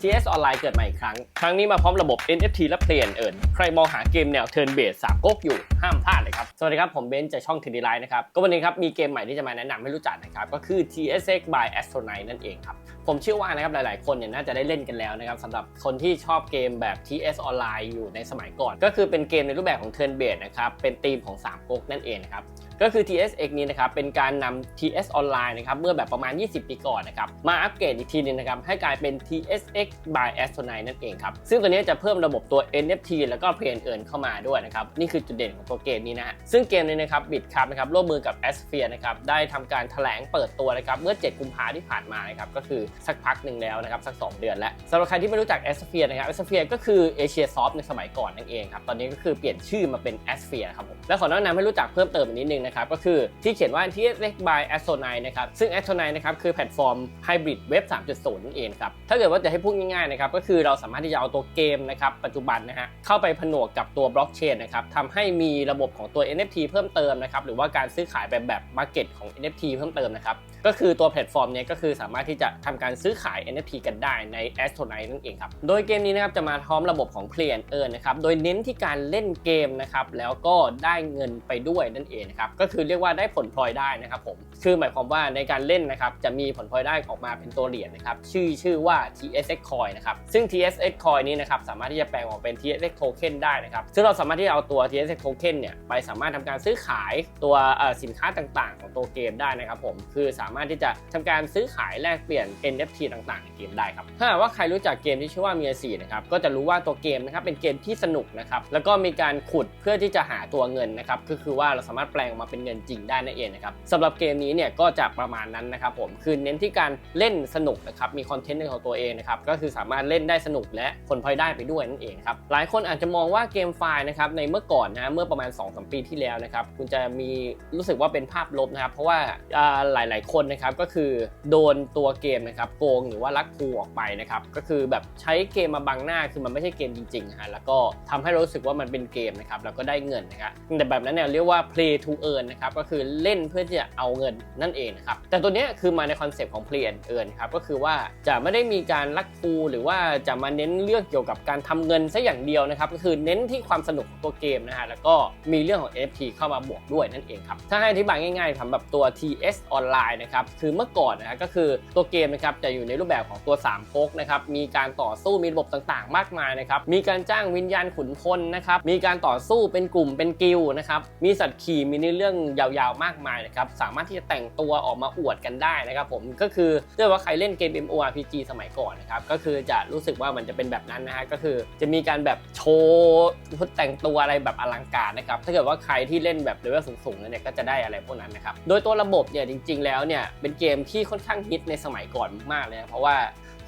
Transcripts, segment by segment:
TS ออนไลน์เกิดใหม่อีกครั้ง ครั้งนี้มาพร้อมระบบ NFT และ Play and Earn ใครมองหาเกมแนว Turn Based สามก๊กอยู่ ห้ามพลาดเลยครับ สวัสดีครับ ผมเบนซ์จากช่อง t ีไลน์นะครับ ก็วันนี้ครับ มีเกมใหม่ที่จะมาแนะนำให้รู้จักนะครับ ก็คือ TSX by Astronite นั่นเองครับ ผมเชื่อว่านะครับ หลาย ๆ คนเนี่ยน่าจะได้เล่นกันแล้วนะครับสำหรับคนที่ชอบเกมแบบ TS ออนไลน์อยู่ในสมัยก่อน ก็คือเป็นเกมในรูปแบบของ Turn Based นะครับเป็นธีมของสามก๊กนั่นเองนะครับ ก็คือ TSX นี้นะครับเป็นการนำ TS ออนไลน์นะครับเมื่อแบบประมาณ 20 ปีก่อนนะครับมาอัปเกรดอีกทีหนึงนะครับให้กลายเป็น TSX by Astronite นั่นเองครับซึ่งตัวนี้จะเพิ่มระบบตัว NFT แล้วก็ Play and Earn เข้ามาด้วยนะครับนี่คือจุดเด่นของตัวเกมนี้นะฮะซึ่งเกมนี้นะครับบิดครับนะครับร่วมมือกับ a s p h e r e นะครับได้ทำการแถลงเปิดตัวนะครับเมื่อ 7 กุมภาที่ผ่านมานะครับก็คือสักพักหนึ่งแล้วนะครับสัก 2 เดือนแล้วสำหรับใครที่ไม่รู้จัก a s p h e r e นะครับ a s p h e r e ก็คือ Asia Soft ในสมัยก่อนนั่นเองครับตอนนี้ก็คือเปลี่ยนชื่อมาเป็น a s p h e r e ครับผมและขอแนะนำให้รู้จักเพิ่มเติมอีกนิดนึงนะครับก็คือที่เขียนว่า TSX by Astronite นะครับซึ่ง Astronite นะครับคือแพลตฟอร์มไฮบริดเว็บ3.0นั่นเองครับถ้าเกิดว่าจะให้พูดง่ายๆนะครับก็คือเราสามารถที่จะเอาตัวเกมนะครับปัจจุบันนะฮะเข้าไปผนวกกับตัวบล็อกเชนนะครับทำให้มีระบบของตัว NFT เพิ่มเติมนะครับหรือว่าการซื้อขายแบบแบบ Market ของ NFT เพิ่มเติมนะครับก็คือตัวแพลตฟอร์มเนี้ยก็คือสามารถที่จะทำการซื้อขาย NFT กันได้ใน a s t r o n i t นั่นเองครับโดยเกมนี้นะครับจะมาพร้อมระบบของ Play and Earn นะครับโดยเน้นที่การเล่นเกมนะครับแล้วก็ได้เงินไปด้วยนั่นเองนะครับก็คือเรียกว่าได้ผลพลอยได้นะครับผมคือหมายความว่าในการเล่นนะครับจะมีผลพลอยได้ออกมาเป็นตัวเหรียญนะครับชื่อชื่อว่า TSX Coin นะครับซึ่ง TSX Coin นี้นะครับสามารถที่จะแปลงออกเป็น TSX Token ได้นะครับซึ่งเราสามารถที่จะเอาตัว TSX Token เนี่ยไปสามารถทำการซื้อขายตัวอ่อสินค้าต่างๆ ของตัวเกมได้นะครับผมคือสามารถที่จะทำการซื้อขายแลกเปลี่ยน NFT ต่างๆในเกมได้ครับถ้าหากว่าใครรู้จักเกมที่ชื่อว่าเมียสี่นะครับก็จะรู้ว่าตัวเกมนะครับเป็นเกมที่สนุกนะครับแล้วก็มีการขุดเพื่อที่จะหาตัวเงินนะครับก็คือว่าเราสามารถแปลงออกมาเป็นเงินจริงได้นั่นเองนะครับสำหรับเกมนี้เนี่ยก็จะประมาณนั้นนะครับผมคือเน้นที่การเล่นสนุกนะครับมีคอนเทนต์ในของตัวเองนะครับก็คือสามารถเล่นได้สนุกและผลพลอยได้ไปด้วยนั่นเองครับหลายคนอาจจะมองว่าเกมไฟล์นะครับในเมื่อก่อนนะเมื่อประมาณ2-3ปีที่แล้วนะครับคุณจะมีรู้สึกว่าเป็นภาพลบนะครับเพราะว่าอ่าหลาย ๆ คนนะครับก็คือโดนตัวเกมนะครับโกงหรือว่าลักพูออกไปนะครับก็คือแบบใช้เกมมาบังหน้าคือมันไม่ใช่เกมจริงๆฮะแล้วก็ทำให้รารู้สึกว่ามันเป็นเกมนะครับแล้วก็ได้เงินนะครับแต่แบบนั้นเนี่ยเรียกว่า play to earn นะครับก็คือเล่นเพื่อที่จะเอาเงินนั่นเองนะครับแต่ตัวนี้คือมาในคอนเซปต์ของ play and earn ครับก็คือว่าจะไม่ได้มีการลักพูหรือว่าจะมาเน้นเรื่องเกี่ยวกับการทำเงินซะอย่างเดียวนะครับก็คือเน้นที่ความสนุกของตัวเกมนะฮะแล้วก็มีเรื่องของ NFT เข้ามาบวกด้วยนั่นเองครับถ้าให้อธิบายง่ายๆสำหรับตัว TS ออนไลน์นะครับคือเมื่อก่อนนะฮะก็คือตัวเกมนะครับจะอยู่ในรูปแบบของตัว3ก๊กนะครับมีการต่อสู้มีระบบต่างๆ มากมายนะครับมีการจ้างวิญญาณขุนพลนะครับมีการต่อสู้เป็นกลุ่มเป็นกิลด์นะครับมีสัตว์ขี่มีในเรื่องยาวๆมากมายนะครับสามารถที่จะแต่งตัวออกมาอวดกันได้นะครับผมก็คือเรียกว่าใครเล่นเกม MMORPG สมัยก่อนนะครับก็คือจะรู้สึกว่ามันจะเป็นแบบนั้นนะฮะก็คือจะมีการแบบโชว์ชุดแต่งตัวอะไรแบบอลังการนะครับถ้าเกิดว่าใครที่เล่นแบบเลเวลสูงๆเนี่ยก็จะได้อะไรพวกนั้นนะครับโดยตัวระบบเนี่ยจริง ๆ แล้วเนี่ยเป็นเกมที่ค่อนข้างฮิตในสมัยก่อนมากเลยนะเพราะว่า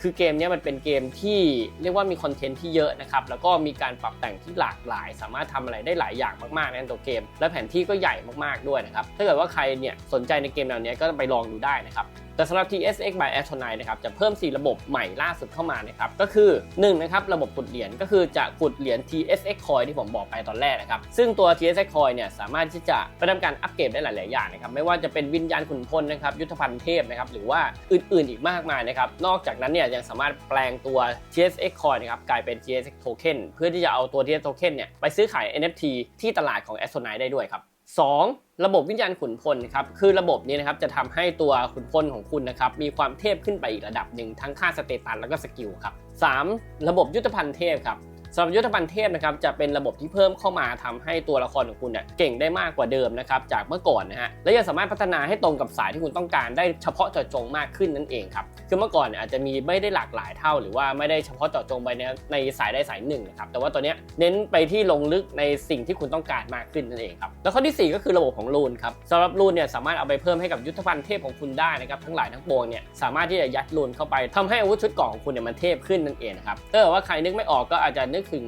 คือเกมนี้มันเป็นเกมที่เรียกว่ามีคอนเทนต์ที่เยอะนะครับ แล้วก็มีการปรับแต่งที่หลากหลาย สามารถทำอะไรได้หลายอย่างมากๆในตัวเกม และแผนที่ก็ใหญ่มากๆด้วยนะครับ ถ้าเกิดว่าใครเนี่ยสนใจในเกมแนวนี้ก็ไปลองดูได้นะครับ แต่สำหรับ TSX by Astronite นะครับจะเพิ่ม 4 ระบบใหม่ล่าสุดเข้ามานะครับก็คือ1นะครับระบบขุดเหรียญก็คือจะขุดเหรียญ TSX Coin ที่ผมบอกไปตอนแรกนะครับซึ่งตัว TSX Coin เนี่ยสามารถที่จะไปทำการอัปเกรดได้หลาย ๆ อย่างนะครับไม่ว่าจะเป็นวิญญาณขุนพลนะครับยุทธภัณฑ์เทพนะครับหรือว่าอื่น ๆ อีกมากมายนะครับนอกจากนั้นเนี่ยยังสามารถแปลงตัว TSX Coin นะครับกลายเป็น TSX Token เพื่อที่จะเอาตัว TSX Token เนี่ยไปซื้อขาย NFT ที่ตลาดของ Astronite ได้ด้วยครับ 2. ระบบวิญญาณขุนพลครับคือระบบนี้นะครับจะทำให้ตัวขุนพลของคุณนะครับมีความเทพขึ้นไปอีกระดับหนึ่งทั้งค่าสเตตัสแล้วก็สกิลครับ 3. ระบบยุทธภัณฑ์เทพครับ สำหรับยุทธภัณฑ์เทพนะครับจะเป็นระบบที่เพิ่มเข้ามาทำให้ตัวละครของคุณเนี่ยเก่งได้มากกว่าเดิมนะครับจากเมื่อก่อนนะฮะและยังสามารถพัฒนาให้ตรงกับสายที่คุณต้องการได้เฉพาะเจาะจงมากขึ้นนั่นเองครับคือเมื่อก่อนเนี่ยอาจจะมีไม่ได้หลากหลายเท่า หรือว่าไม่ได้เฉพาะเจาะจงไปในในสายใดสายหนึ่งนะครับแต่ว่าตัวเนี้ยเน้นไปที่ลงลึกในสิ่งที่คุณต้องการมากขึ้นนั่นเองครับแล้วข้อที่ 4 ก็คือระบบของรูนครับสำหรับรูนเนี่ยสามารถเอาไปเพิ่มให้กับยุทธภัณฑ์เทพของคุณได้นะครับทั้งหลายทั้งปวงเนี่ยสามารถที่จะยัดรูนเข้าไปทำให้อาวุธชุดเกราะของคุณเนี่ยมันเทพขึ้นนั่นเองครับถ้าว่าใครนึกไม่ออกก็อาจจะนึกนึกถึง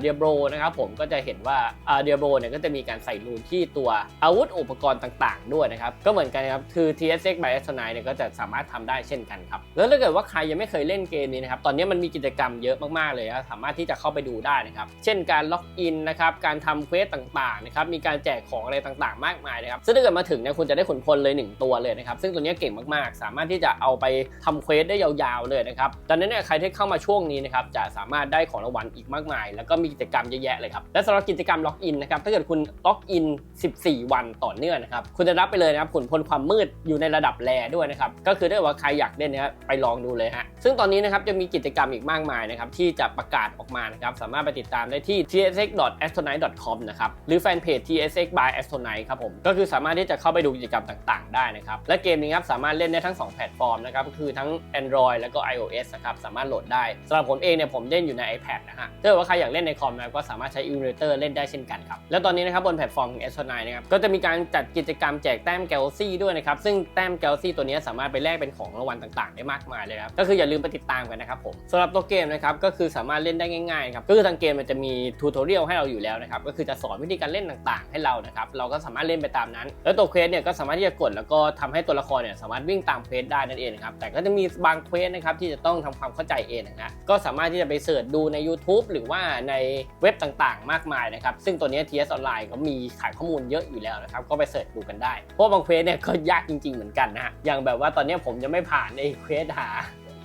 เดียโบรนะครับผมก็จะเห็นว่าเดียโบรเนี่ยก็จะมีการใส่รูนที่ตัวอาวุธอุปกรณ์ต่าง ๆ ด้วยนะครับ ก็เหมือนกันครับ คือ TSX by s 9เนี่ยก็จะสามารถทำได้เช่นกันครับ แล้วถ้าเกิดว่าใครยังไม่เคยเล่นเกมนี้นะครับ ตอนนี้มันมีกิจกรรมเยอะมาก ๆ เลยนะสามารถที่จะเข้าไปดูได้นะครับ เช่นการล็อกอินนะครับ การทำเควสต่างๆนะครับ มีการแจกของอะไรต่างๆ มากมายนะครับ ซึ่งถ้าเกิดมาถึงเนี่ยคุณจะได้ขุนพลเลย 1 ตัวเลยนะครับ ซึ่งตัวนี้เก่งมากๆ สามารถที่จะเอาไปทำเควสได้ยาวๆเลยนะครับดังนั้นเนี่ยใครที่เข้ามาช่วงนี้นะครับจะสามารถได้ของรางวัลอีกมากมาย แล้วก็มีกิจกรรมเยอะแยะเลยครับ และสำหรับกิจกรรมล็อกอินนะครับ ถ้าเกิดคุณล็อกอิน 14 วันต่อเนื่องนะครับ คุณจะรับไปเลยนะครับขุนพลความมืดอยู่ในระดับแรด้วยนะครับ ก็คือถ้าว่าใครอยากเล่นนะครับไปลองดูเลยฮะ ซึ่งตอนนี้นะครับจะมีกิจกรรมอีกมากมายนะครับที่จะประกาศออกมานะครับ สามารถไปติดตามได้ที่ tsx.astronaut.com นะครับ หรือแฟนเพจ tsx by astronaut ครับผม ก็คือสามารถที่จะเข้าไปดูกิจกรรมต่างๆ ได้นะครับ และเกมนี้ครับสามารถเล่นได้ทั้ง 2 แพลตฟอร์มนะครับ ก็คือทั้ง Android แล้วก็ iOS นะครับ สามารถโหลดได้สำหรับผมเองเนี่ยผมเล่นอยู่ใน iPad นะฮะถ้าเกิดว่าใครอยากเล่นในคอมนะครับก็สามารถใช้ emulator เล่นได้เช่นกันครับแล้วตอนนี้นะครับบนแพลตฟอร์มของ astronaut นะครับก็จะมีการจัดกิจกรรมแจกแต้ม Galaxy ด้วยนะครับซึ่งแต้ม Galaxy ตัวนี้สามารถไปแลกเป็นของรางวัลต่างๆ ได้มากมายเลยครับก็คืออย่าลืมไปติดตามกันนะครับผมสำหรับตัวเกมนะครับก็คือสามารถเล่นได้ง่ายๆครับก็คือทางเกมมันจะมีทูตอเรียลให้เราอยู่แล้วนะครับก็คือจะสอนวิธีการเล่นต่างๆ ให้เรานะครับเราก็สามารถเล่นไปตามนั้น แล้วตัวเควสเนี่ยก็สามารถที่จะกดแล้วก็ทำให้ตัวละครเนี่ยสามารถวิ่งตามเควสได้นั่นเองนะครับแต่ก็จะมีบางเควสนะครับที่จะต้องทำความเข้าใจเองนะก็สามารถที่จะไปเสิร์ชดูใน YouTube หรือว่าในเว็บต่างๆ มากมายนะครับ ซึ่งตัวนี้ TS ออนไลน์ก็มีขายข้อมูลเยอะอยู่แล้วนะครับ ก็ไปเสิร์ชดูกันได้ เพราะบางเควสเนี่ยก็ยากจริง ๆ เหมือนกันนะฮะอย่างแบบว่าตอนนี้ผมจะไม่ผ่านในเควสหา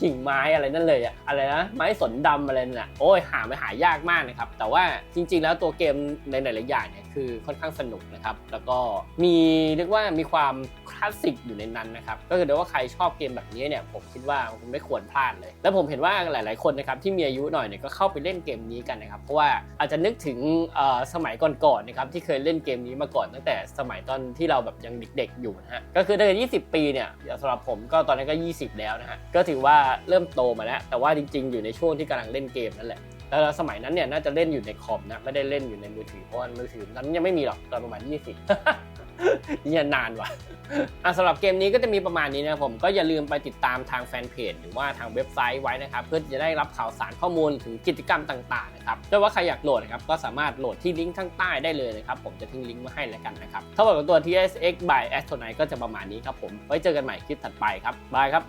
กิ่งไม้อะไรนั่นเลยอะอะไรนะไม้สนดำอะไรนั่นแหละโอ้ยหาไม่หายากมากนะครับ แต่ว่าจริง ๆ แล้วตัวเกมในหลายๆอย่างเนี่ยคือค่อนข้างสนุกนะครับ แล้วก็มีเรียกว่ามีความคลาสสิกอยู่ในนั้นนะครับ ก็คือว่าใครชอบเกมแบบนี้เนี่ยผมคิดว่าคุณไม่ควรพลาดเลย แล้วผมเห็นว่าหลาย ๆ คนนะครับที่มีอายุหน่อยเนี่ยก็เข้าไปเล่นเกมนี้กันนะครับเพราะว่าอาจจะนึกถึงสมัยก่อนๆนะครับที่เคยเล่นเกมนี้มาก่อนตั้งแต่สมัยตอนที่เราแบบยังเด็กๆอยู่นะฮะก็คือถ้าเกิด20 ปีเนี่ยสำหรับผมก็ตอนนั้นก็ 20 แล้วนะฮะก็ถือว่าเริ่มโตมาแล้ว แต่ว่าจริง ๆ อยู่ในช่วงที่กำลังเล่นเกมนั่นแหละแล้วสมัยนั้นเนี่ยน่าจะเล่นอยู่ในคอมนะไม่ได้เล่นอยู่ในมือถือเพราะว่ามือถือตอนนั้นยังไม่มีหรอกตอนประมาณ 20นี่ยนานว่ะอะสำหรับเกมนี้ก็จะมีประมาณนี้นะผมก็อย่าลืมไปติดตามทางแฟนเพจหรือว่าทางเว็บไซต์ไว้นะครับ เพื่อจะได้รับข่าวสารข้อมูลถึงกิจกรรมต่างๆนะครับถ้าว่าใครอยากโหลดนะครับก็สามารถโหลดที่ลิงก์ข้างใต้ได้เลยนะครับ ผมจะทิ้งลิงก์มาให้แล้วกันนะครับถ้ากับตัว TSX by Astronaut ก็จะประมาณนี้ครับผมไว้เจอกันใหม่คลิปถัดไปครับบายครับ